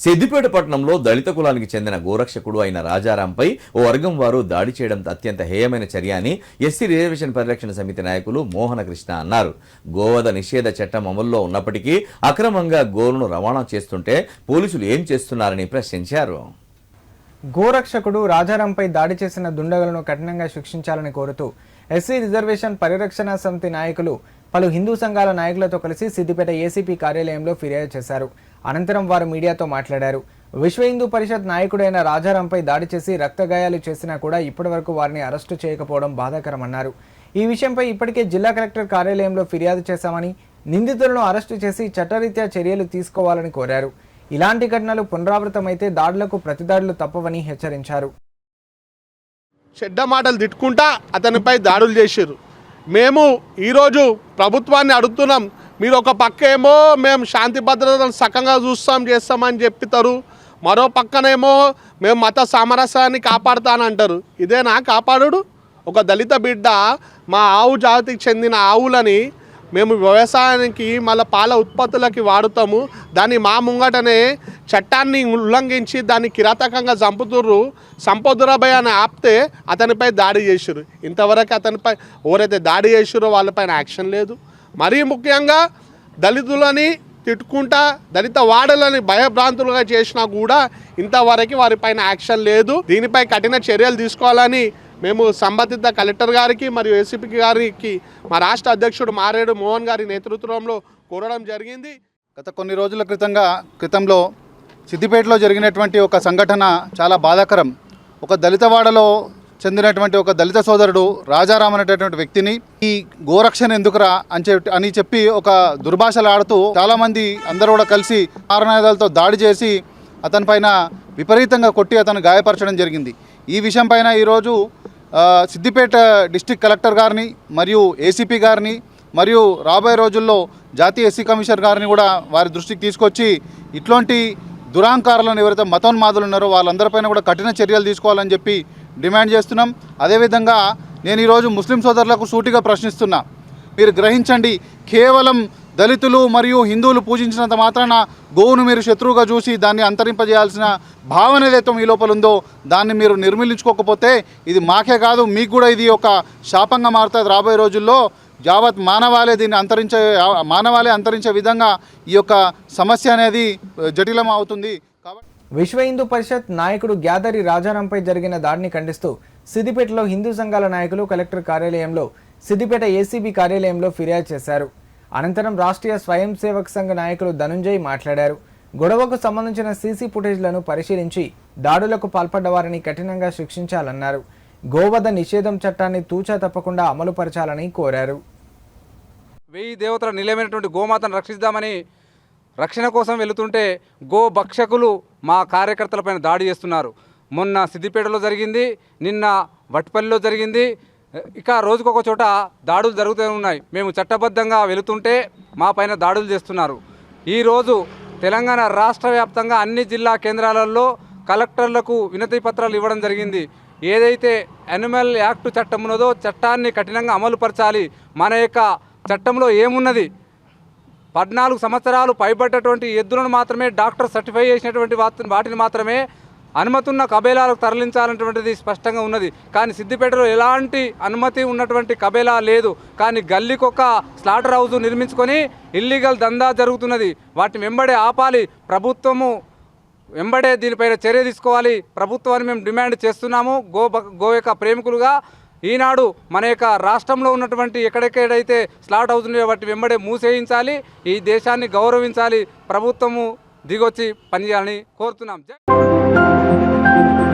సిద్దిపేట పట్టణంలో దళిత కులానికి చెందిన గోరక్షకుడు అయిన రాజారాంపై ఓ వర్గం వారు దాడి చేయడం అత్యంత హేయమైన చర్య అని ఎస్సీ రిజర్వేషన్ పరిరక్షణ సమితి నాయకులు మోహన కృష్ణ అన్నారు. గోవధ నిషేధ చట్టం అమల్లో ఉన్నప్పటికీ అక్రమంగా గోరును రవాణా చేస్తుంటే పోలీసులు ఏం చేస్తున్నారని ప్రశ్నించారు. గోరక్షకుడు రాజారాంపై దాడి చేసిన దుండగలను కఠినంగా శిక్షించాలని కోరుతూ ఎస్సీ రిజర్వేషన్ పరిరక్షణ సమితి నాయకులు పలు హిందూ సంఘాల నాయకులతో కలిసి సిద్దిపేట ఏసీపీ కార్యాలయంలో ఫిర్యాదు చేశారు. అనంతరం వారు మీడియాతో మాట్లాడారు. విశ్వ హిందూ పరిషత్ నాయకుడైన రాజారాంపై దాడి చేసి రక్తగాయాలు చేసినా కూడా ఇప్పటివరకు వారిని అరెస్టు చేయకపోవడం బాధాకరమన్నారు. ఈ విషయంపై ఇప్పటికే జిల్లా కలెక్టర్ కార్యాలయంలో ఫిర్యాదు చేశామని నిందితులను అరెస్టు చేసి చట్టరీత్యా చర్యలు తీసుకోవాలని కోరారు. ఇలాంటి ఘటనలు పునరావృతమైతే దాడులకు ప్రతిదాడులు తప్పవని హెచ్చరించారు. చెడ్డ మాటలు తిట్టుకుంటా అతనిపై దాడులు చేశారు మేము ఈరోజు ప్రభుత్వాన్ని అడుగుతున్నాం మీరు ఒక పక్క ఏమో మేము శాంతి భద్రతను సకంగా చూస్తాం చేస్తామని చెప్తారు మరో పక్కనేమో మేము మత సామరస్యాన్ని కాపాడుతానంటారు. ఇదేనా కాపాడుడు? ఒక దళిత బిడ్డ మా ఆవు జాతికి చెందిన ఆవులని మేము వ్యవసాయానికి మళ్ళీ పాల ఉత్పత్తులకి వాడుతాము. దాన్ని మా ముంగటనే చట్టాన్ని ఉల్లంఘించి దాన్ని కిరాతకంగా చంపుతుర్రు. సంపదురాబాయ్ అని ఆపితే అతనిపై దాడి చేసిర్రు. ఇంతవరకు అతనిపై ఎవరైతే దాడి చేసిరో వాళ్ళపైన యాక్షన్ లేదు. మరీ ముఖ్యంగా దళితులని తిట్టుకుంటా దళిత వాడలని భయభ్రాంతులుగా చేసినా కూడా ఇంతవరకు వారిపైన యాక్షన్ లేదు. దీనిపై కఠిన చర్యలు తీసుకోవాలని మేము సంబంధిత కలెక్టర్ గారికి మరియు ఏసీపీ గారికి మా రాష్ట్ర అధ్యక్షుడు మారేడు మోహన్ గారి నేతృత్వంలో కోరడం జరిగింది. గత కొన్ని రోజుల క్రితంగా క్రితంలో సిద్దిపేటలో జరిగినటువంటి ఒక సంఘటన చాలా బాధాకరం. ఒక దళితవాడలో చెందినటువంటి ఒక దళిత సోదరుడు రాజారాం అనేటటువంటి వ్యక్తిని ఈ గోరక్షణ ఎందుకురా అని చెప్పి అని చెప్పి ఒక దుర్భాషలు ఆడుతూ చాలామంది అందరూ కూడా కలిసి ఆరణాయుధాలతో దాడి చేసి అతని పైన విపరీతంగా కొట్టి అతను గాయపరచడం జరిగింది. ఈ విషయం పైన ఈరోజు సిద్దిపేట డిస్టిక్ కలెక్టర్ గారిని మరియు ఏసీపీ గారిని మరియు రాబోయే రోజుల్లో జాతీయ ఎస్సీ కమిషనర్ గారిని కూడా వారి దృష్టికి తీసుకొచ్చి ఇట్లాంటి దురాంకారాలను ఎవరైతే మతోన్మాదులు ఉన్నారో వాళ్ళందరిపైన కూడా కఠిన చర్యలు తీసుకోవాలని చెప్పి డిమాండ్ చేస్తున్నాం. అదేవిధంగా నేను ఈరోజు ముస్లిం సోదరులకు సూటిగా ప్రశ్నిస్తున్నా. మీరు గ్రహించండి కేవలం దళితులు మరియు హిందువులు పూజించినంత మాత్రాన గోవును మీరు శత్రువుగా చూసి దాన్ని అంతరింపజేయాల్సిన భావన ఏదైతే మీ లోపల ఉందో దాన్ని మీరు నిర్మిలించుకోకపోతే ఇది మాకే కాదు మీకు కూడా ఇది ఒక శాపంగా మారుతుంది. రాబోయే రోజుల్లో యావత్ మానవాళే దీన్ని అంతరించే మానవాళే అంతరించే విధంగా ఈ యొక్క సమస్య అనేది జటిలం అవుతుంది కాబట్టి విశ్వ హిందూ పరిషత్ నాయకుడు గ్యాదరి రాజారాంపై జరిగిన దాడిని ఖండిస్తూ సిద్దిపేటలో హిందూ సంఘాల నాయకులు కలెక్టర్ కార్యాలయంలో సిద్దిపేట ఏసీబీ కార్యాలయంలో ఫిర్యాదు చేశారు. అనంతరం రాష్ట్రీయ స్వయం సేవక్ సంఘ నాయకులు ధనుంజయ్ మాట్లాడారు. గొడవకు సంబంధించిన సీసీ ఫుటేజ్లను పరిశీలించి దాడులకు పాల్పడ్డ వారిని కఠినంగా శిక్షించాలన్నారు. గోవధ నిషేధం చట్టాన్ని తూచా తప్పకుండా అమలు పరచాలని కోరారు. వెయ్యి దేవతల నిలయమైనటువంటి గోమాతను రక్షిద్దామని రక్షణ కోసం వెళుతుంటే గో భక్షకులు మా కార్యకర్తలపైన దాడి చేస్తున్నారు. మొన్న సిద్దిపేటలో జరిగింది నిన్న వట్పల్లిలో జరిగింది ఇక రోజుకొక చోట దాడులు జరుగుతూనే ఉన్నాయి. మేము చట్టబద్ధంగా వెళుతుంటే మా పైన దాడులు చేస్తున్నారు. ఈరోజు తెలంగాణ రాష్ట్ర వ్యాప్తంగా అన్ని జిల్లా కేంద్రాలలో కలెక్టర్లకు వినతి పత్రాలు ఇవ్వడం జరిగింది. ఏదైతే యానిమల్ యాక్ట్ చట్టం ఉన్నదో చట్టాన్ని కఠినంగా అమలుపరచాలి మన యొక్క చట్టంలో ఏమున్నది? పద్నాలుగు సంవత్సరాలు పైబడ్డటువంటి ఎద్దులను మాత్రమే డాక్టర్ సర్టిఫై చేసినటువంటి వాటిని మాత్రమే అనుమతున్న కబేలాలకు తరలించాలన్నటువంటిది స్పష్టంగా ఉన్నది. కానీ సిద్దిపేటలో ఎలాంటి అనుమతి ఉన్నటువంటి కబేలా లేదు. కానీ గల్లీకొక స్లాటర్ హౌస్ నిర్మించుకొని ఇల్లీగల్ దందా జరుగుతున్నది. వాటిని వెంబడే ఆపాలి. ప్రభుత్వము వెంబడే దీనిపైన చర్య తీసుకోవాలి. ప్రభుత్వాన్ని మేము డిమాండ్ చేస్తున్నాము. గో బ- గో యొక్క ప్రేమికులుగా ఈనాడు మన యొక్క రాష్ట్రంలో ఉన్నటువంటి ఎక్కడెక్కడైతే స్లాట్ హౌస్ ఉన్నాయో వాటి వెంబడే మూసేయించాలి. ఈ దేశాన్ని గౌరవించాలి. ప్రభుత్వము దిగొచ్చి పనిచేయాలని కోరుతున్నాం. Thank you.